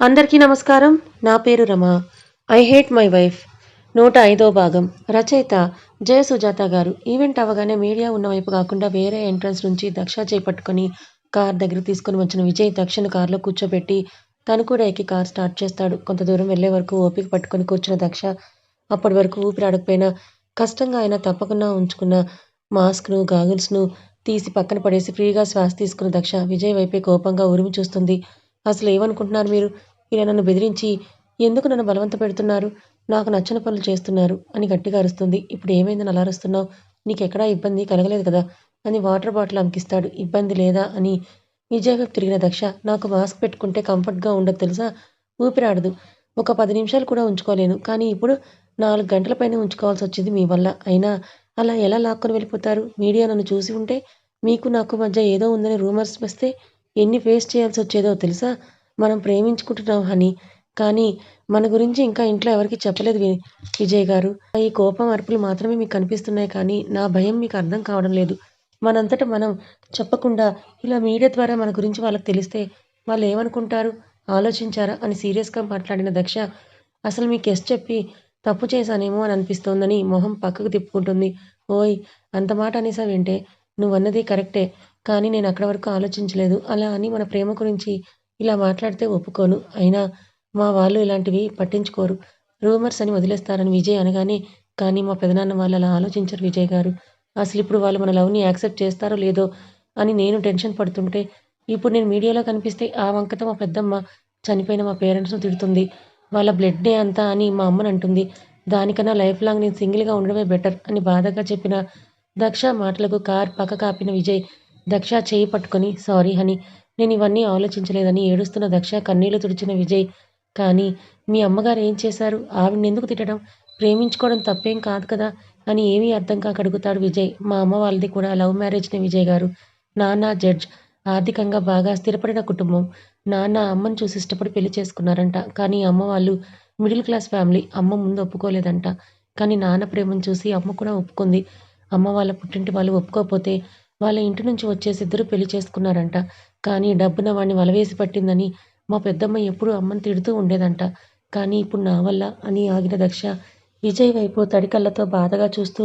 అందరికీ నమస్కారం. నా పేరు Rama. I hate my wife. నూట ఐదో భాగం. రచయిత జయ సుజాత గారు. ఈవెంట్ అవగానే మీడియా ఉన్న వైపు కాకుండా వేరే ఎంట్రన్స్ నుంచి దక్ష చేపట్టుకొని కార్ దగ్గర తీసుకుని వచ్చిన విజయ్ దక్షను కార్లో కూర్చోబెట్టి తను కూడా ఎక్కి కార్ స్టార్ట్ చేస్తాడు. కొంత దూరం వెళ్ళే వరకు ఓపిక పట్టుకొని కూర్చున్న దక్ష అప్పటి వరకు ఊపిరాడకపోయినా కష్టంగా ఆయన తప్పకుండా ఉంచుకున్న మాస్క్ను గాగుల్స్ను తీసి పక్కన పడేసి ఫ్రీగా శ్వాస తీసుకున్న దక్ష విజయ్ వైపే కోపంగా ఉరిమి చూస్తుంది. అసలు ఏమనుకుంటున్నారు మీరు? ఇలా నన్ను బెదిరించి ఎందుకు నన్ను బలవంత పెడుతున్నారు? నాకు నచ్చని పనులు చేస్తున్నారు అని గట్టిగా అరుస్తుంది. ఇప్పుడు ఏమైందని అలా అరుస్తున్నావు? నీకెక్కడా ఇబ్బంది? కలగలేదు కదా అని వాటర్ బాటిల్ అంకిస్తాడు ఇబ్బంది లేదా అని నిజాగా తిరిగిన దక్ష నాకు మాస్క్ పెట్టుకుంటే కంఫర్ట్గా ఉండదు తెలుసా? ఊపిరాడదు. ఒక పది నిమిషాలు కూడా ఉంచుకోలేను. కానీ ఇప్పుడు నాలుగు గంటల పైన ఉంచుకోవాల్సి వచ్చింది మీ వల్ల. అయినా అలా ఎలా లాక్కొని వెళ్ళిపోతారు? మీడియా నన్ను చూసి ఉంటే మీకు నాకు మధ్య ఏదో ఉందని రూమర్స్ వస్తే ఎన్ని ఫేస్ చేయాల్సి వచ్చేదో తెలుసా? మనం ప్రేమించుకుంటున్నాం హనీ. కానీ మన గురించి ఇంకా ఇంట్లో ఎవరికి చెప్పలేదు వి- విజయ్ గారు. ఈ కోపం అరుపులు మాత్రమే మీకు కనిపిస్తున్నాయి కానీ నా భయం మీకు అర్థం కావడం లేదు. మనంతట మనం చెప్పకుండా ఇలా మీడియా ద్వారా మన గురించి వాళ్ళకి తెలిస్తే వాళ్ళు ఏమనుకుంటారు ఆలోచించారా? అని సీరియస్గా మాట్లాడిన దక్ష అసలు మీకు ఎస్ చెప్పి తప్పు చేశానేమో అని అనిపిస్తోందని మొహం పక్కకు తిప్పుకుంటుంది. ఓయ్ అంత మాట అనేసావేంటే? నువ్వన్నది కరెక్టే. కానీ నేను అక్కడ వరకు ఆలోచించలేదు. అలా అని మన ప్రేమ గురించి ఇలా మాట్లాడితే ఒప్పుకోను. అయినా మా వాళ్ళు ఇలాంటివి పట్టించుకోరు. రూమర్స్ అని వదిలేస్తారని విజయ్ అనగానే కానీ మా పెదనాన్న వాళ్ళు అలా ఆలోచించరు విజయ్ గారు. అసలు ఇప్పుడు వాళ్ళు మన లవ్ని యాక్సెప్ట్ చేస్తారో లేదో అని నేను టెన్షన్ పడుతుంటే ఇప్పుడు నేను మీడియాలో కనిపిస్తే ఆ వంకత మా పెద్దమ్మ చనిపోయిన మా పేరెంట్స్ను తిడుతుంది. వాళ్ళ బ్లడ్ డే అంతా అని మా అమ్మని అంటుంది. దానికన్నా లైఫ్ లాంగ్ నేను సింగిల్గా ఉండడమే బెటర్ అని బాధగా చెప్పిన దక్ష మాటలకు కార్ పక్క కాపిన విజయ్ దక్ష చేయి పట్టుకొని సారీ హని నేను ఇవన్నీ ఆలోచించలేదని ఏడుస్తున్న దక్ష కన్నీళ్ళు తుడిచిన విజయ్. కానీ మీ అమ్మగారు ఏం చేశారు? ఆవిడని ఎందుకు తిట్టడం? ప్రేమించుకోవడం తప్పేం కాదు కదా అని ఏమీ అర్థం కాక అడుగుతాడు విజయ్. మా అమ్మ వాళ్ళది కూడా లవ్ మ్యారేజ్ని విజయ్ గారు. నాన్న జడ్జ్. ఆర్థికంగా బాగా స్థిరపడిన కుటుంబం. నాన్న అమ్మని చూసి ఇష్టపడి పెళ్ళి చేసుకున్నారంట. కానీ అమ్మ వాళ్ళు మిడిల్ క్లాస్ ఫ్యామిలీ. అమ్మ ముందు ఒప్పుకోలేదంట. కానీ నాన్న ప్రేమను చూసి అమ్మ కూడా ఒప్పుకుంది. అమ్మ వాళ్ళ పుట్టింటి వాళ్ళు ఒప్పుకోకపోతే వాళ్ళ ఇంటి నుంచి వచ్చేసి ఇద్దరు పెళ్ళి చేసుకున్నారంట. కానీ డబ్బున వాడిని వలవేసి పట్టిందని మా పెద్దమ్మ ఎప్పుడు అమ్మని తిడుతూ ఉండేదంట. కానీ ఇప్పుడు నా వల్ల అని ఆగిన దక్ష విజయ్ వైపు తడికళ్ళతో బాధగా చూస్తూ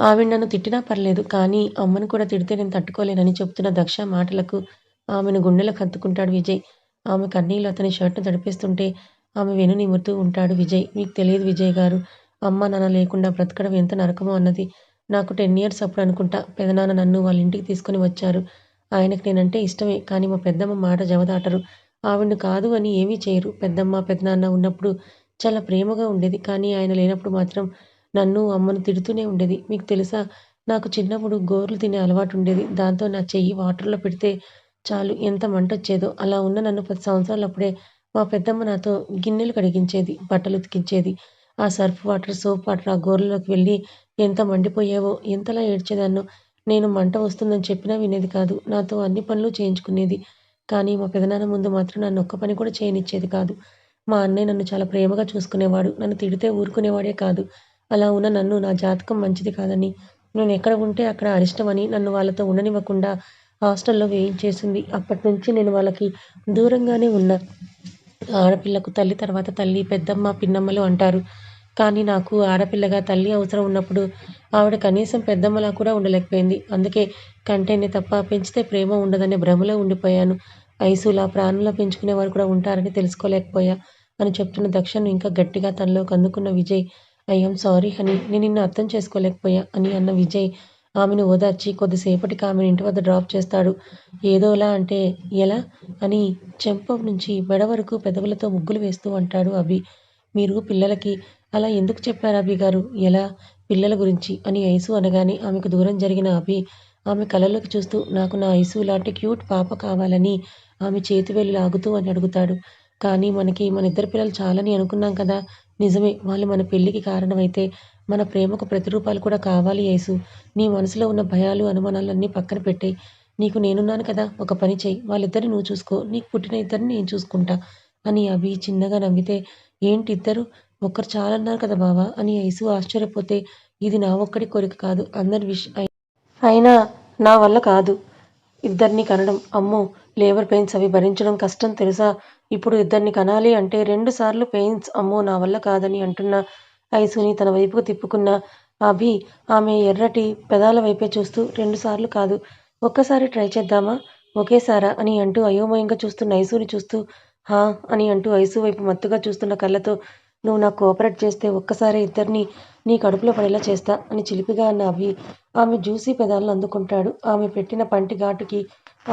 ఆవిడ నన్ను తిట్టినా పర్లేదు కానీ అమ్మను కూడా తిడితే నేను తట్టుకోలేనని చెబుతున్న దక్ష మాటలకు ఆమెను గుండెలకు హత్తుకుంటాడు విజయ్. ఆమె కన్నీళ్ళు అతని షర్ట్ను తడిపేస్తుంటే ఆమె వెను నిమురుతూ ఉంటాడు విజయ్. మీకు తెలియదు విజయ్ గారు అమ్మ నాన్న లేకుండా బ్రతకడం ఎంత నరకమో అన్నది నాకు టెన్ ఇయర్స్ అప్పుడు అనుకుంటా పెదనాన్న నన్ను వాళ్ళ ఇంటికి తీసుకొని వచ్చారు. ఆయనకు నేనంటే ఇష్టమే కానీ మా పెద్దమ్మ మాట జవదాటరు. ఆవిడ్ని కాదు అని ఏమీ చేయరు. పెద్దమ్మ పెదనాన్న ఉన్నప్పుడు చాలా ప్రేమగా ఉండేది. కానీ ఆయన లేనప్పుడు మాత్రం నన్ను అమ్మను తిడుతూనే ఉండేది. మీకు తెలుసా నాకు చిన్నప్పుడు గోర్లు తినే అలవాటు ఉండేది. దాంతో నా చెయ్యి వాటర్లో పెడితే చాలు ఎంత మంట వచ్చేదో. అలా ఉన్న నన్ను పది సంవత్సరాలు అప్పుడే మా పెద్దమ్మ నాతో గిన్నెలు కడిగించేది బట్టలు ఉతికించేది. ఆ సర్ఫ్ వాటర్ సోప్ వాటర్ ఆ గోర్లలోకి వెళ్ళి ఎంత మండిపోయావో ఎంతలా ఏడ్చేదాన్నో నేను మంట వస్తుందని చెప్పినా వినేది కాదు. నాతో అన్ని పనులు చేయించుకునేది. కానీ మా పెదనాన్న ముందు మాత్రం నన్ను ఒక్క పని కూడా చేయనిచ్చేది కాదు. మా అన్నయ్య నన్ను చాలా ప్రేమగా చూసుకునేవాడు. నన్ను తిడితే ఊరుకునేవాడే కాదు. అలా ఉన్న నన్ను నా జాతకం మంచిది కాదని. నేను ఎక్కడ ఉంటే అక్కడ అరిష్టమని నన్ను వాళ్ళతో ఉండనివ్వకుండా హాస్టల్లో వేయించేసింది. అప్పటి నుంచి నేను వాళ్ళకి దూరంగానే ఉన్నా ఆడపిల్లకు తల్లి తర్వాత తల్లి పెద్దమ్మ పిన్నమ్మలు అంటారు. కానీ నాకు ఆడపిల్లగా తల్లి అవసరం ఉన్నప్పుడు ఆవిడ కనీసం పెద్దమ్మలా కూడా ఉండలేకపోయింది. అందుకే కంటేనే తప్ప పెంచితే ప్రేమ ఉండదనే భ్రమలో ఉండిపోయాను. ఐసులా ప్రాణంలో పెంచుకునేవారు కూడా ఉంటారని తెలుసుకోలేకపోయా అని చెప్తున్న దక్షను ఇంకా గట్టిగా తనలో కందుకున్న విజయ్ ఐఎమ్ సారీ హనీ నేను నిన్ను అర్థం చేసుకోలేకపోయా అని అన్న విజయ్ ఆమెను ఓదార్చి కొద్దిసేపటికి ఆమెను ఇంటి వద్ద డ్రాప్ చేస్తాడు. ఏదోలా అంటే ఎలా? అని చెంప నుంచి మెడ వరకు పెదవులతో ముగ్గులు వేస్తూ అంటాడు అభి. మీరు పిల్లలకి అలా ఎందుకు చెప్పారు అభి గారు? ఎలా? పిల్లల గురించి అని ఐసు అనగానే ఆమెకు దూరం జరిగిన అభి ఆమె కళ్ళలోకి చూస్తూ నాకు నా ఐసు లాంటి క్యూట్ పాప కావాలని ఆమె చేతి వెళ్ళి లాగుతూ అని అడుగుతాడు. కానీ మనకి మన ఇద్దరు పిల్లలు చాలని అనుకున్నాం కదా? నిజమే వాళ్ళు మన పెళ్ళికి కారణమైతే మన ప్రేమకు ప్రతిరూపాలు కూడా కావాలి యేసు నీ మనసులో ఉన్న భయాలు అనుమానాలన్నీ పక్కన పెట్టేయి. నీకు నేనున్నాను కదా ఒక పని చేయి. వాళ్ళిద్దరిని నువ్వు చూసుకో. నీకు పుట్టిన ఇద్దరిని నేను చూసుకుంటా అని అభి చిన్నగా నవ్వితే ఏంటి ఇద్దరు ఒక్కరు చాలన్నారు కదా బావా అని ఐసు ఆశ్చర్యపోతే ఇది నా ఒక్కడి కోరిక కాదు అందరి విష అయినా నా వల్ల కాదు. ఇద్దరిని కనడం అమ్మో లేబర్ పెయిన్స్ అవి భరించడం కష్టం తెలుసా? ఇప్పుడు ఇద్దరిని కనాలి అంటే రెండు సార్లు పెయిన్స్ అమ్మో నా వల్ల కాదని అంటున్న ఐసుని తన వైపుకు తిప్పుకున్న అభి ఆమె ఎర్రటి పెదాల వైపే చూస్తూ రెండుసార్లు కాదు ఒక్కసారి ట్రై చేద్దామా? ఒకేసారా? అని అంటూ అయోమయంగా చూస్తున్న ఐసుని చూస్తూ హా అని అంటూ ఐసు వైపు మత్తుగా చూస్తున్న కళ్ళతో నువ్వు నాకు కోఆపరేట్ చేస్తే ఒక్కసారి ఇద్దరిని నీ కడుపులో పడేలా చేస్తా అని చిలిపిగా అన్న అభి. ఆమె జ్యూసీ పెదాలను అందుకుంటాడు. ఆమె పెట్టిన పంటి ఘాటుకి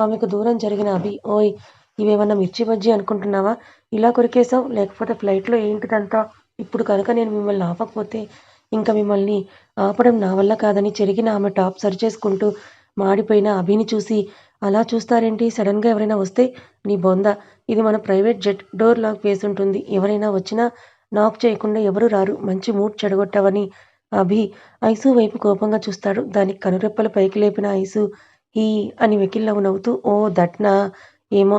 ఆమెకు దూరం జరిగిన అభి ఓయ్ ఇవేమన్నా మిర్చి బజ్జీ అనుకుంటున్నావా? ఇలా కొరికేసావు లేకపోతే ఫ్లైట్లో ఏంటిదంతా? ఇప్పుడు కనుక నేను మిమ్మల్ని ఆపకపోతే ఇంకా మిమ్మల్ని ఆపడం నా వల్ల కాదని చెరిగిన ఆమె టాప్ సరిచేసుకుంటూ మాడిపోయిన అభిని చూసి అలా చూస్తారేంటి? సడన్గా ఎవరైనా వస్తే నీ బొంద. ఇది మన ప్రైవేట్ జెట్ డోర్ లాక్ వేసి ఉంటుంది ఎవరైనా వచ్చినా నాక్ చేయకుండా ఎవరు రారు. మంచి మూడ్ చెడగొట్టవని అభి ఐసు వైపు కోపంగా చూస్తాడు. దానికి కనురెప్పలు పైకి లేపిన ఐసు ఈ అని వెకిల్లవు నవ్వుతూ ఓ దట్నా ఏమో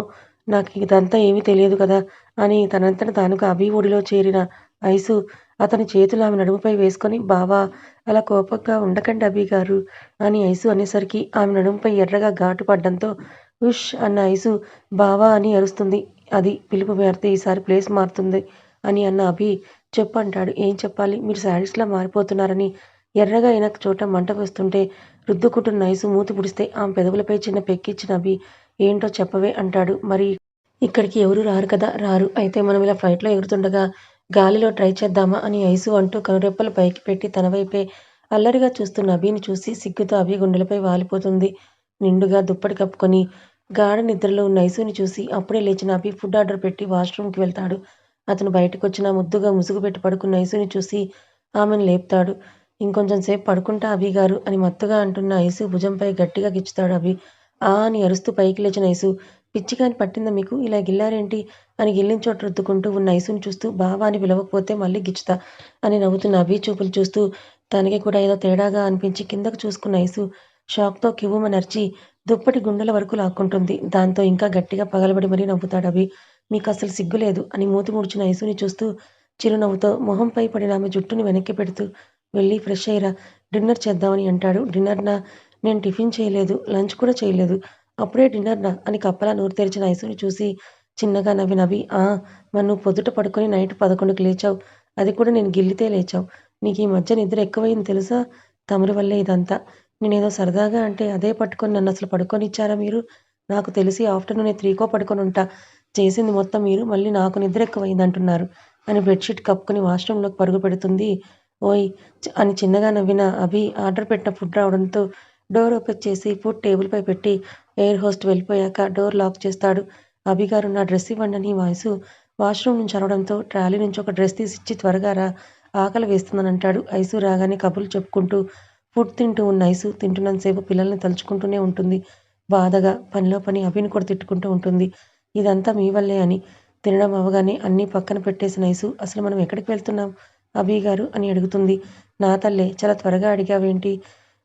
నాకు ఇదంతా ఏమీ తెలియదు కదా అని తనంతట తానుగా అభి ఒడిలో చేరిన ఐసు అతని చేతులు ఆమె నడుముపై వేసుకొని బావా అలా కోపంగా ఉండకండి అభి గారు అని ఐసు అనేసరికి ఆమె నడుముపై ఎర్రగా ఘాటు పడ్డంతో ఉష్ అన్న ఐసు బావా అని అరుస్తుంది. అది పిలుపు మేరితే ఈసారి ప్లేస్ మారుతుంది. అని అన్న అభి చెప్పు అంటాడు ఏం చెప్పాలి? మీరు శారీస్లా మారిపోతున్నారని. ఎర్రగా అయిన చోట మంట వస్తుంటే రుద్దుకుంటున్న నైసు మూతి పుడిస్తే ఆమె పెదవులపై చిన్న పెక్కిచ్చిన అభి ఏంటో చెప్పవే అంటాడు. మరి ఇక్కడికి ఎవరు రారు కదా? రారు. అయితే మనం ఇలా ఫ్లైట్లో ఎగురుతుండగా గాలిలో ట్రై చేద్దామా అని ఐసు అంటూ కనురెప్పలు పైకి పెట్టి తన వైపే అల్లరిగా చూస్తున్న అభిని చూసి సిగ్గుతో అభి గుండెలపై వాలిపోతుంది. నిండుగా దుప్పటి కప్పుకొని గాఢ నిద్రలో ఉన్న ఐసుని చూసి అప్పుడే లేచిన అభి ఫుడ్ ఆర్డర్ పెట్టి వాష్రూమ్కి వెళ్తాడు. అతను బయటకు వచ్చిన ముద్దుగా ముసుగు పెట్టి పడుకున్న ఐసుని చూసి ఆమెను లేపుతాడు. ఇంకొంచెం సేపు పడుకుంటా అభి గారు అని మత్తుగా అంటున్న ఐసు భుజంపై గట్టిగా గిచ్చుతాడు. అభి ఆ అని అరుస్తూ పైకి లేచిన ఐసు పిచ్చికాని పట్టిందా మీకు? ఇలా గిల్లారేంటి? అని గిల్లిన చోట రుద్దుకుంటూ ఉన్న ఐసుని చూస్తూ బావా అని పిలవకపోతే మళ్ళీ గిచ్చుతా అని నవ్వుతున్న అభి చూపులు చూస్తూ తనకి కూడా ఏదో తేడాగా అనిపించి కిందకు చూసుకున్న ఐసు షాక్తో కివ్వుమనర్చి దుప్పటి గుండెల వరకు లాక్కుంటుంది. దాంతో ఇంకా గట్టిగా పగలబడి మరీ నవ్వుతాడు అభి. మీకు అసలు సిగ్గులేదు అని మూతి ముడిచిన చూస్తూ చిరునవ్వుతో మొహంపై పడిన ఆమె జుట్టుని వెనక్కి పెడుతూ వెళ్ళి ఫ్రెష్ అయ్యిరా డిన్నర్ చేద్దామని అంటాడు. డిన్నర్నా నేను టిఫిన్ చేయలేదు లంచ్ కూడా చేయలేదు. అప్పుడే డిన్నర్నా అని కప్పలా నోరు తెరిచిన ఐసుని చూసి చిన్నగా నవ్వి నవ్వి ఆ మన్ను పొద్దుట పడుకొని నైట్ పదకొండుకి లేచావు. అది కూడా నేను గిల్లితే లేచావు. నీకు ఈ మధ్య నిద్ర ఎక్కువైంది తెలుసా? తమరి వల్లే ఇదంతా. నేనేదో సరదాగా అంటే అదే పట్టుకొని నన్ను అసలు పడుకొని ఇచ్చారా మీరు? నాకు తెలిసి ఆఫ్టర్నూన్ త్రీకో పడుకొని ఉంటా. చేసింది మొత్తం మీరు మళ్ళీ నాకు నిద్ర ఎక్కువైంది అంటున్నారు అని బెడ్షీట్ కప్పుకొని వాష్రూమ్లోకి పరుగు పెడుతుంది ఓయ్ అని చిన్నగా నవ్విన అభి ఆర్డర్ పెట్టిన ఫుడ్ రావడంతో డోర్ ఓపెన్ చేసి ఫుడ్ టేబుల్పై పెట్టి ఎయిర్ హోస్ట్ వెళ్ళిపోయాక డోర్ లాక్ చేస్తాడు. అభి గారు నా డ్రెస్ ఇవ్వండి అని వాయిసు వాష్రూమ్ నుంచి అరవడంతో ట్రాలీ నుంచి ఒక డ్రెస్ తీసి ఇచ్చి త్వరగా రా ఆకలి వేస్తుందని అంటాడు ఐసు రాగానే కబుర్లు చెప్పుకుంటూ. ఫుడ్ తింటూ ఉన్న ఐసు తింటున్నంతసేపు పిల్లల్ని తలుచుకుంటూనే ఉంటుంది. బాధగా పనిలో పని అభిని కూడా తిట్టుకుంటూ ఉంటుంది. ఇదంతా మీ వల్లే అని తినడం అవగానే అన్నీ పక్కన పెట్టేసిన ఐసు అసలు మనం ఎక్కడికి వెళ్తున్నాం? అభి గారు అని అడుగుతుంది. నా తల్లే చాలా త్వరగా అడిగావేంటి?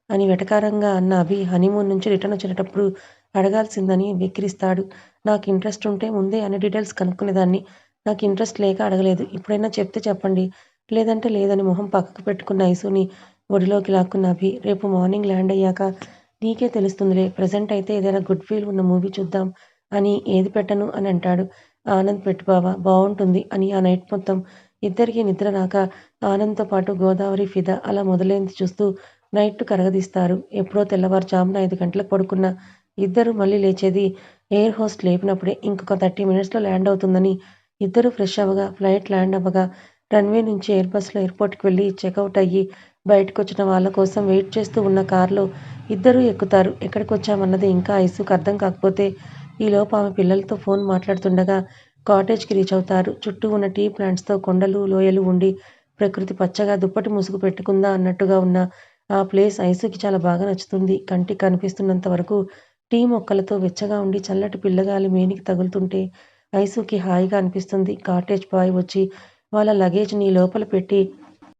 అని వెటకారంగా అన్న అభి హనీమూన్ నుంచి రిటర్న్ వచ్చేటప్పుడు అడగాల్సిందని వెక్కిరిస్తాడు. నాకు ఇంట్రెస్ట్ ఉంటే ముందే అన్ని డీటెయిల్స్ కనుక్కునేదాన్ని. నాకు ఇంట్రెస్ట్ లేక అడగలేదు. ఇప్పుడైనా చెప్తే చెప్పండి. లేదంటే లేదని మొహం పక్కకు పెట్టుకున్న ఐసుని ఒడిలోకి లాక్కున్న అభి రేపు మార్నింగ్ ల్యాండ్ అయ్యాక నీకే తెలుస్తుందిలే. ప్రజెంట్ అయితే ఏదైనా గుడ్ ఫీల్ ఉన్న మూవీ చూద్దాం. అని ఏది పెట్టను అని అంటాడు. ఆనంద్ పెట్టు బావా బాగుంటుంది అని ఆ నైట్ మొత్తం ఇద్దరికి నిద్ర రాక ఆనంద్తో పాటు గోదావరి ఫిదా అలా మొదలైంది చూస్తూ నైట్ కరగదీస్తారు. ఎప్పుడో తెల్లవారుజామున ఐదు గంటలకు పడుకున్న ఇద్దరు మళ్ళీ లేచేది ఎయిర్ హోస్ట్ లేపినప్పుడే ఇంకొక థర్టీ మినిట్స్లో ల్యాండ్ అవుతుందని ఇద్దరు ఫ్రెష్ అవ్వగా ఫ్లైట్ ల్యాండ్ అవ్వగా రన్వే నుంచి ఎయిర్ బస్లో ఎయిర్పోర్ట్కి వెళ్ళి చెక్అవుట్ అయ్యి బయటకు వచ్చిన వాళ్ళ కోసం వెయిట్ చేస్తూ ఉన్న కార్లో ఇద్దరూ ఎక్కుతారు. ఎక్కడికి వచ్చామన్నది ఇంకా ఐసుకు అర్థం కాకపోతే ఈలోపు ఆమె పిల్లలతో ఫోన్ మాట్లాడుతుండగా కాటేజ్కి రీచ్ అవుతారు. చుట్టూ ఉన్న టీ ప్లాంట్స్తో కొండలు లోయలు ఉండి ప్రకృతి పచ్చగా దుప్పటి ముసుగు పెట్టుకుందా అన్నట్టుగా ఉన్న ఆ ప్లేస్ ఐసుకి చాలా బాగా నచ్చుతుంది. కంటికి కనిపిస్తున్నంత వరకు టీ మొక్కలతో వెచ్చగా ఉండి చల్లటి పిల్లగాలి మేనికి తగులుతుంటే ఐసుకి హాయిగా అనిపిస్తుంది. కాటేజ్ బాయ్ వచ్చి వాళ్ళ లగేజ్ని లోపల పెట్టి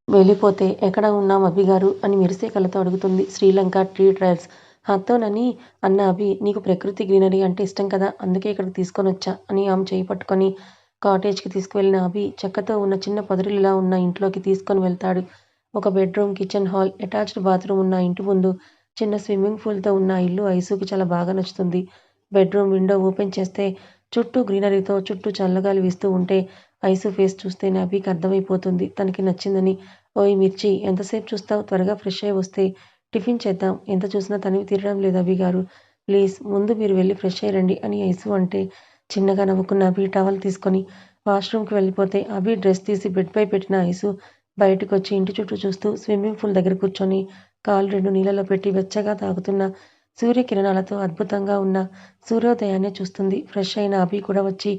వెళ్ళిపోతే ఎక్కడ ఉన్నాం అభి గారు? అని మెరిసే కళ్ళతో అడుగుతుంది. శ్రీలంక ట్రీ ట్రయల్స్ హత్తోనని అన్న అభి నీకు ప్రకృతి గ్రీనరీ అంటే ఇష్టం కదా అందుకే ఇక్కడికి తీసుకొని వచ్చా అని ఆమె చేయి పట్టుకొని కాటేజ్కి తీసుకువెళ్ళిన అభి చెక్కతో ఉన్న చిన్న పొదరిల్లా ఉన్న ఇంట్లోకి తీసుకొని వెళ్తాడు. ఒక bedroom kitchen hall attached bathroom ఉన్న ఇంటి ముందు చిన్న స్విమ్మింగ్ పూల్తో ఉన్న ఇల్లు ఐసుకి చాలా బాగా నచ్చుతుంది. బెడ్రూమ్ విండో ఓపెన్ చేస్తే చుట్టూ గ్రీనరీతో చుట్టూ చల్లగాలి వీస్తూ ఉంటే ఐసు ఫేస్ చూస్తేనే అభికి అర్థమైపోతుంది తనకి నచ్చిందని. ఓయ్ మిర్చి ఎంతసేపు చూస్తావు? త్వరగా ఫ్రెష్ అయి వస్తే టిఫిన్ చేద్దాం. ఎంత చూసినా తనివి తీరడం లేదు అభిగారు. ప్లీజ్ ముందు మీరు వెళ్ళి ఫ్రెష్ అయ్యండి రండి అని ఐసు అంటే చిన్నగా నవ్వుకున్న అభి టవల్ తీసుకొని వాష్రూమ్కి వెళ్ళిపోతే అభి డ్రెస్ తీసి బెడ్పై పెట్టిన ఐసు బయటకొచ్చి ఇంటి చుట్టూ చూస్తూ స్విమ్మింగ్ పూల్ దగ్గర కూర్చొని కాలు రెండు నీళ్ళలో పెట్టి వెచ్చగా తాగుతున్న సూర్యకిరణాలతో అద్భుతంగా ఉన్న సూర్యోదయాన్నే చూస్తుంది. ఫ్రెష్ అయిన అభి కూడా వచ్చి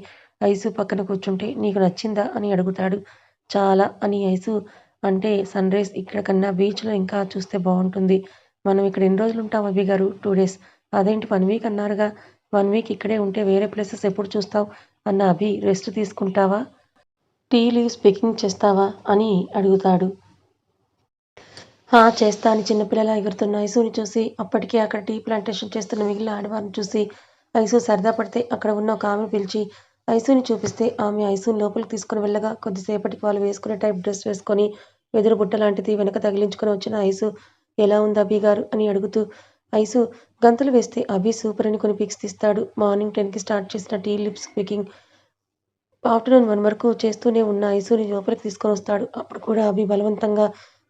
ఐసు పక్కన కూర్చుంటే నీకు నచ్చిందా అని అడుగుతాడు. చాలా అని ఐసు అంటే సన్ రైజ్ ఇక్కడ కన్నా బీచ్లో ఇంకా చూస్తే బాగుంటుంది. మనం ఇక్కడ ఎన్ని రోజులు ఉంటాము అభిగారు? Two days. అదేంటి వన్ వీక్ అన్నారుగా? వన్ వీక్ ఇక్కడే ఉంటే వేరే ప్లేసెస్ ఎప్పుడు చూస్తావు అన్న అభి రెస్ట్ తీసుకుంటావా? టీ లీవ్స్ పికింగ్ చేస్తావా? అని అడుగుతాడు. హా చేస్తా అని చిన్నపిల్లలా ఎగురుతున్న ఐసుని చూసి అప్పటికే అక్కడ టీ ప్లాంటేషన్ చేస్తున్న మిగిలిన ఆడవారిని చూసి ఐసు సరదా పడితే అక్కడ ఉన్న ఒక ఆమె పిలిచి ఐసూని చూపిస్తే ఆమె ఐసూని లోపలికి తీసుకుని వెళ్ళగా కొద్దిసేపటికి వాళ్ళు వేసుకునే టైప్ డ్రెస్ వేసుకొని వెదురు బుట్ట లాంటిది వెనక తగిలించుకొని వచ్చిన ఐసు ఎలా ఉంది అభి గారు అని అడుగుతూ ఐసు గంతులు వేస్తే అభి సూపర్ అని కొన్ని పిక్స్ తీస్తాడు. మార్నింగ్ టెన్కి స్టార్ట్ చేసిన tea leaves picking afternoon one వరకు చేస్తూనే ఉన్న ఐసుని లోపలికి తీసుకొని వస్తాడు. అప్పుడు కూడా అభి బలవంతంగా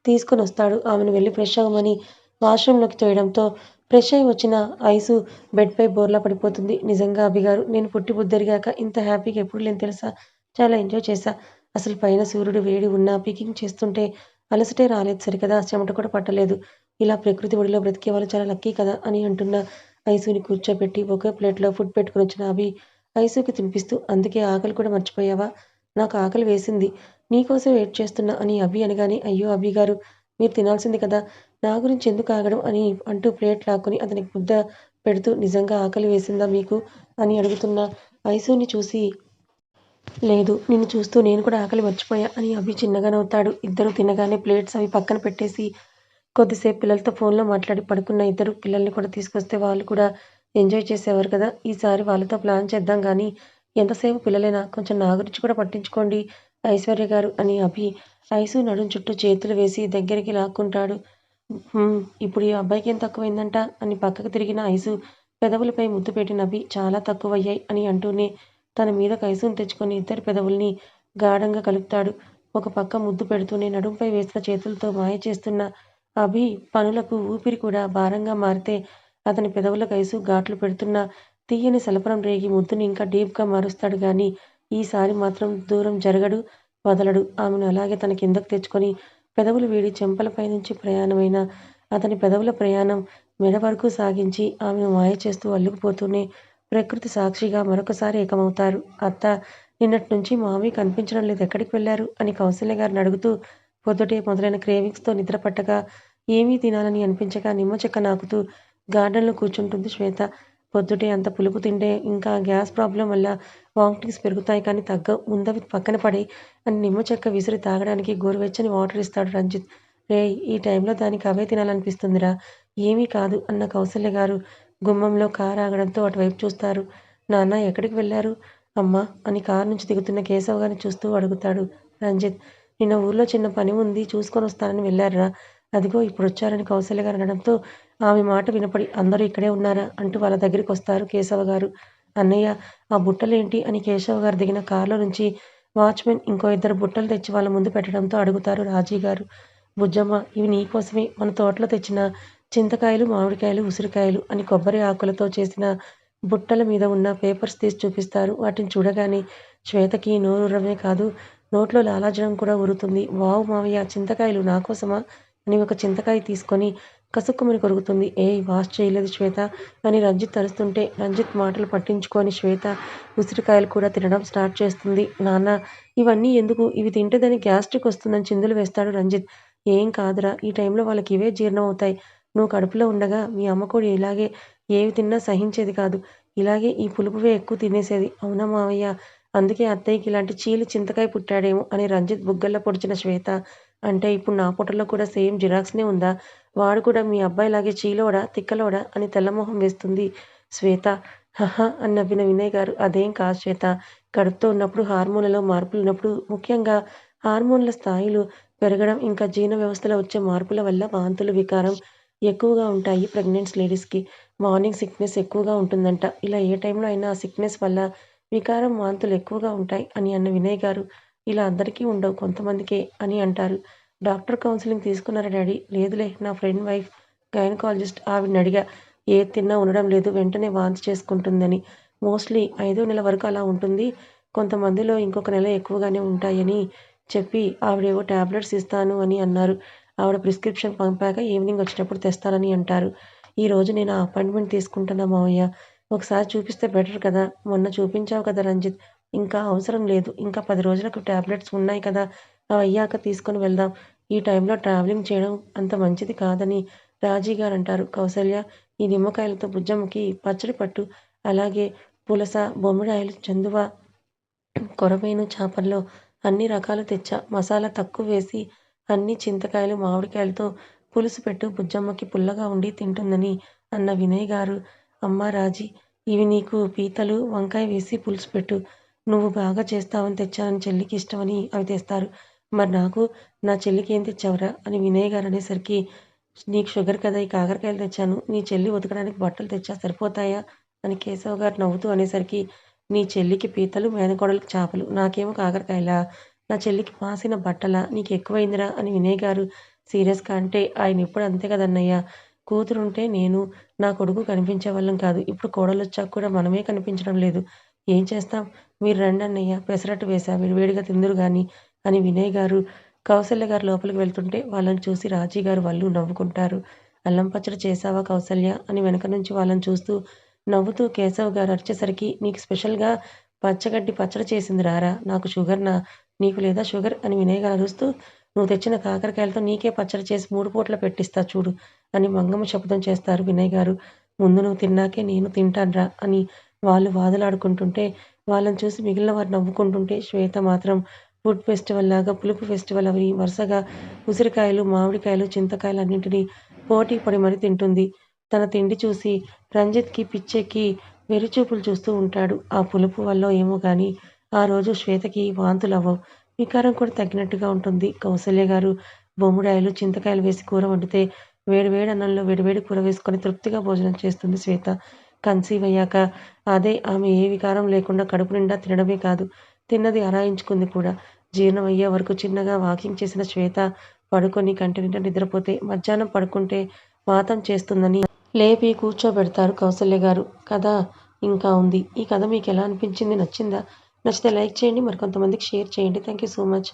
తీసుకొని వస్తాడు. ఆమెను వెళ్ళి ఫ్రెష్ అవ్వమని వాష్రూమ్లోకి చేయడంతో ఫ్రెష్ అయి వచ్చిన ఐసు బెడ్పై బోర్లా పడిపోతుంది. నిజంగా అభిగారు నేను పుట్టి బుద్ధరిగాక ఇంత హ్యాపీగా ఎప్పుడు లేని తెలుసా? చాలా ఎంజాయ్ చేశా. అసలు పైన సూర్యుడు వేడి ఉన్నా పికింగ్ చేస్తుంటే అలసటే రాలేదు సరికదా చెమట కూడా పట్టలేదు. ఇలా ప్రకృతి ఒడిలో బ్రతికే వాళ్ళు చాలా లక్కీ కదా అని అంటున్న ఐసుని కూర్చోబెట్టి ఒకే ప్లేట్లో ఫుడ్ పెట్టుకుని వచ్చిన అభి ఐసుకి తినిపిస్తూ అందుకే ఆకలి కూడా మర్చిపోయావా? నాకు ఆకలి వేసింది. నీకోసం వెయిట్ చేస్తున్నా అని అభి అనగానే అయ్యో అభిగారు మీరు తినాల్సింది కదా! నా గురించి ఎందుకు ఆగడం అని అంటూ ప్లేట్ లాక్కుని అతనికి ముద్ద పెడుతూ నిజంగా ఆకలి వేసిందా మీకు? అని అడుగుతున్న ఐసుని చూసి లేదు నిన్ను చూస్తూ నేను కూడా ఆకలి మర్చిపోయా అని అభి చిన్నగా నవ్వుతాడు. ఇద్దరు తినగానే ప్లేట్స్ అవి పక్కన పెట్టేసి కొద్దిసేపు పిల్లలతో ఫోన్లో మాట్లాడి పడుకున్న ఇద్దరు పిల్లల్ని కూడా తీసుకొస్తే వాళ్ళు కూడా ఎంజాయ్ చేసేవారు కదా! ఈసారి వాళ్ళతో ప్లాన్ చేద్దాం కానీ ఎంతసేపు పిల్లలేనా? కొంచెం నా గురించి కూడా పట్టించుకోండి ఐశ్వర్య గారు అని అభి ఐసు నడుం చుట్టూ చేతులు వేసి దగ్గరికి లాక్కుంటాడు. ఇప్పుడు ఈ అబ్బాయికేం తక్కువైందంట? అని పక్కకు తిరిగిన ఐసు పెదవులపై ముద్దు పెట్టిన అభి చాలా తక్కువయ్యాయి అని అంటూనే తన మీద కైసును తెచ్చుకొని ఇద్దరి పెదవుల్ని గాఢంగా కలుపుతాడు. ఒక పక్క ముద్దు పెడుతూనే నడుంపై వేసిన చేతులతో మాయ చేస్తున్న అభి పనులకు ఊపిరి కూడా భారంగా మారితే అతని పెదవుల కైసు ఘాట్లు పెడుతున్న తీయని సలపరం రేగి ముద్దుని ఇంకా డీప్గా మారుస్తాడు గానీ ఈసారి మాత్రం దూరం జరగడు, వదలడు. ఆమెను అలాగే తన కిందకు తెచ్చుకొని పెదవులు వీడి చెంపలపై నుంచి ప్రయాణమైన అతని పెదవుల ప్రయాణం మెడ వరకు సాగించి ఆమెను మాయ చేస్తూ అల్లుకుపోతూనే ప్రకృతి సాక్షిగా మరొకసారి ఏకమవుతారు. అత్త నిన్నటి నుంచి మామి కనిపించడం లేదు ఎక్కడికి వెళ్ళారు? అని కౌసల్యగారిని అడుగుతూ పొద్దుటే మొదలైన క్రేవింగ్స్తో నిద్రపట్టగా ఏమీ తినాలని అనిపించగా నిమ్మ చెక్క నాకుతూ గార్డెన్లో కూర్చుంటుంది శ్వేత. పొద్దుటే అంత పులుపు తింటే ఇంకా గ్యాస్ ప్రాబ్లం వల్ల వామిటింగ్స్ పెరుగుతాయి కానీ తగ్గ ముందవి పక్కన పడి అని నిమ్మ చెక్క విసిరి తాగడానికి గోరువెచ్చని వాటర్ ఇస్తాడు రంజిత్. రేయ్ ఈ టైంలో దానికి అవే తినాలనిపిస్తుందిరా. ఏమీ కాదు అన్న కౌసల్యగారు గుమ్మంలో కారు ఆగడంతో అటువైపు చూస్తారు. నాన్న ఎక్కడికి వెళ్ళారు? అమ్మా అని కారు నుంచి దిగుతున్న కేశవ్ గారిని చూస్తూ అడుగుతాడు రంజిత్. నిన్న ఊర్లో చిన్న పని ఉంది చూసుకొని వస్తానని వెళ్ళారురా. అదిగో ఇప్పుడు వచ్చారని కౌశల్య గారు అనడంతో ఆమె మాట వినపడి అందరూ ఇక్కడే ఉన్నారా? అంటూ వాళ్ళ దగ్గరికి వస్తారు కేశవ గారు అన్నయ్య ఆ బుట్టలేంటి? అని కేశవ గారు దిగిన కారులో నుంచి వాచ్మెన్ ఇంకో ఇద్దరు బుట్టలు తెచ్చి వాళ్ళ ముందు పెట్టడంతో అడుగుతారు రాజీ గారు బుజ్జమ్మ ఇవి నీకోసమే మన తోటలో తెచ్చిన చింతకాయలు, మామిడికాయలు, ఉసిరికాయలు అని కొబ్బరి ఆకులతో చేసిన బుట్టల మీద ఉన్న పేపర్స్ తీసి చూపిస్తారు. వాటిని చూడగానే శ్వేతకి నోరూరడమే కాదు నోట్లో లాలాజలం కూడా ఊరుతుంది. వావ్ మావయ్య చింతకాయలు నా కోసమా అని ఒక చింతకాయ తీసుకొని కసుక్కుమని కొరుకుతుంది. ఏ వాష్ చేయలేదు శ్వేత అని రంజిత్ అరుస్తుంటే రంజిత్ మాటలు పట్టించుకొని శ్వేత ఉసిరికాయలు కూడా తినడం స్టార్ట్ చేస్తుంది. నాన్నా ఇవన్నీ ఎందుకు? ఇవి తింటే దానికి గ్యాస్ట్రిక్ వస్తుందని చిందులు వేస్తాడు రంజిత్. ఏం కాదురా ఈ టైంలో వాళ్ళకి ఇవే జీర్ణం అవుతాయి. నువ్వు కడుపులో ఉండగా మీ అమ్మ కూడా ఇలాగే ఏవి తిన్నా సహించేది కాదు. ఇలాగే ఈ పులుపువే ఎక్కువ తినేసేది. అవునా మావయ్య? అందుకే అత్తయ్యకి ఇలాంటి చీలి చింతకాయ పుట్టాడేమో అని రంజిత్ బుగ్గల్లో పొడిచిన శ్వేత. అంటే ఇప్పుడు నా పొట్టలో కూడా సేమ్ జిరాక్స్నే ఉందా? వాడు కూడా మీ అబ్బాయిలాగే చీలోడా, తిక్కలోడా అని తెల్లమొహం వేస్తుంది శ్వేత. హహ అని నవ్విన వినయ్ గారు అదేం కాదు శ్వేత. కడుపుతో ఉన్నప్పుడు హార్మోన్లలో మార్పులు ఉన్నప్పుడు ముఖ్యంగా హార్మోన్ల స్థాయిలు పెరగడం ఇంకా జీర్ణ వ్యవస్థలో వచ్చే మార్పుల వల్ల వాంతులు, వికారం ఎక్కువగా ఉంటాయి ప్రెగ్నెంట్స్ లేడీస్కి మార్నింగ్ సిక్నెస్ ఎక్కువగా ఉంటుందంట ఇలా ఏ టైంలో అయినా ఆ సిక్నెస్ వల్ల వికారం వాంతులు ఎక్కువగా ఉంటాయి అని అన్న వినయ్ గారు ఇలా అందరికీ ఉండవు కొంతమందికే అని అంటారు డాక్టర్ కౌన్సిలింగ్ తీసుకున్నారా డాడీ? లేదులే నా ఫ్రెండ్ వైఫ్ గైనకాలజిస్ట్ ఆవిడని అడిగా. ఏది తిన్నా ఉండడం లేదు వెంటనే వాంతి చేసుకుంటుందని. మోస్ట్లీ ఐదో నెల వరకు అలా ఉంటుంది. కొంతమందిలో ఇంకొక నెల ఎక్కువగానే ఉంటాయని చెప్పి ఆవిడేవో టాబ్లెట్స్ ఇస్తాను అని అన్నారు. ఆవిడ ప్రిస్క్రిప్షన్ పంపాక ఈవినింగ్ వచ్చేటప్పుడు తెస్తానని అంటారు. ఈరోజు నేను ఆ అపాయింట్మెంట్ తీసుకుంటున్నా మావయ్య. ఒకసారి చూపిస్తే బెటర్ కదా. మొన్న చూపించావు కదా రంజిత్. ఇంకా అవసరం లేదు. ఇంకా పది రోజులకు టాబ్లెట్స్ ఉన్నాయి కదా. అవి అయ్యాక తీసుకొని వెళ్దాం. ఈ టైంలో ట్రావెలింగ్ చేయడం అంత మంచిది కాదని రాజీ గారు అంటారు కౌసల్య ఈ నిమ్మకాయలతో బుజ్జమ్మకి పచ్చడి పట్టు అలాగే పులస బొమ్మిడాయలు చందువ కొరమేను చేపల్లో అన్ని రకాలు తెచ్చా. మసాలా తక్కువ వేసి అన్ని చింతకాయలు మామిడికాయలతో పులుసు పెట్టు. బుజ్జమ్మకి పుల్లగా ఉండి తింటుందని అన్న వినయ్ గారు అమ్మ రాజీ ఇవి నీకు పీతలు వంకాయ వేసి పులుసు పెట్టు. నువ్వు బాగా చేస్తావని తెచ్చానని చెల్లికి ఇష్టమని అవి తెస్తారు. మరి నాకు నా చెల్లికి ఏం తెచ్చావురా? అని వినయ్ గారు అనేసరికి నీకు షుగర్ కదా ఈ కాకరకాయలు తెచ్చాను. నీ చెల్లి ఉతకడానికి బట్టలు తెచ్చా? సరిపోతాయా? అని కేశవ్ గారు నవ్వుతూ అనేసరికి నీ చెల్లికి పీతలు మేనకోడలకి చేపలు నాకేమో కాకరకాయలా? నా చెల్లికి మాసిన బట్టల? నీకు ఎక్కువైందిరా? అని వినయ్ గారు సీరియస్గా అంటే ఆయన ఇప్పుడు అంతే కదన్నయ్య. కూతురుంటే నేను నా కొడుకు కనిపించే వాళ్ళం కాదు. ఇప్పుడు కోడలు వచ్చాక కూడా మనమే కనిపించడం లేదు. ఏం చేస్తాం? మీరు రండి అన్నయ్య పెసరట్టు వేసా వేడిగా తిందురు కానీ అని వినయ్ గారు కౌసల్య గారు లోపలికి వెళ్తుంటే వాళ్ళని చూసి రాజీ గారు వాళ్ళు నవ్వుకుంటారు. అల్లం పచ్చడి చేసావా కౌసల్య? అని వెనక నుంచి వాళ్ళని చూస్తూ నవ్వుతూ కేశవ్ గారు వచ్చేసరికి నీకు స్పెషల్గా పచ్చగడ్డి పచ్చడి చేసింది రారా? నాకు షుగర్ నా నీకు లేదా షుగర్? అని వినయ్ గారు అరుస్తూ నువ్వు తెచ్చిన కాకరకాయలతో నీకే పచ్చడి చేసి మూడు పూట్ల పెట్టిస్తా చూడు అని మంగమ్మ శబ్దం చేస్తారు వినయ్ గారు. ముందు నువ్వు తిన్నాకే నేను తింటానురా అని వాళ్ళు వాదులాడుకుంటుంటే వాళ్ళని చూసి మిగిలిన వారు నవ్వుకుంటుంటే శ్వేత మాత్రం ఫుడ్ ఫెస్టివల్ లాగా పులుపు ఫెస్టివల్ అవి వరుసగా ఉసిరికాయలు మామిడికాయలు చింతకాయలు అన్నింటినీ పోటీ పడి మరీ తింటుంది. తన తిండి చూసి రంజిత్కి పిచ్చెక్కి వెరిచూపులు చూస్తూ ఉంటాడు. ఆ పులుపు వల్ల ఏమో కానీ ఆ రోజు శ్వేతకి వాంతులు అవ్వవు వికారం కూడా తగ్గినట్టుగా ఉంటుంది. కౌసల్య గారు బొమ్మిడాయలు చింతకాయలు వేసి కూర వండితే వేడివేడి అన్నంలో వేడివేడి కూర వేసుకొని తృప్తిగా భోజనం చేస్తుంది శ్వేత. కన్సీవ్ అయ్యాక అదే ఆమె ఏ వికారం లేకుండా కడుపు నిండా తినడమే కాదు. తిన్నది అరాయించుకుంది కూడా. జీర్ణం అయ్యే వరకు చిన్నగా వాకింగ్ చేసిన శ్వేత పడుకొని కంటి నిండా నిద్రపోతే మధ్యాహ్నం పడుకుంటే వాతం చేస్తుందని లేపి కూర్చోబెడతారు కౌసల్య గారు. కథ ఇంకా ఉంది. ఈ కథ మీకు ఎలా అనిపించింది? నచ్చిందా? నచ్చితే లైక్ చేయండి. మరికొంతమందికి షేర్ చేయండి. Thank you so much.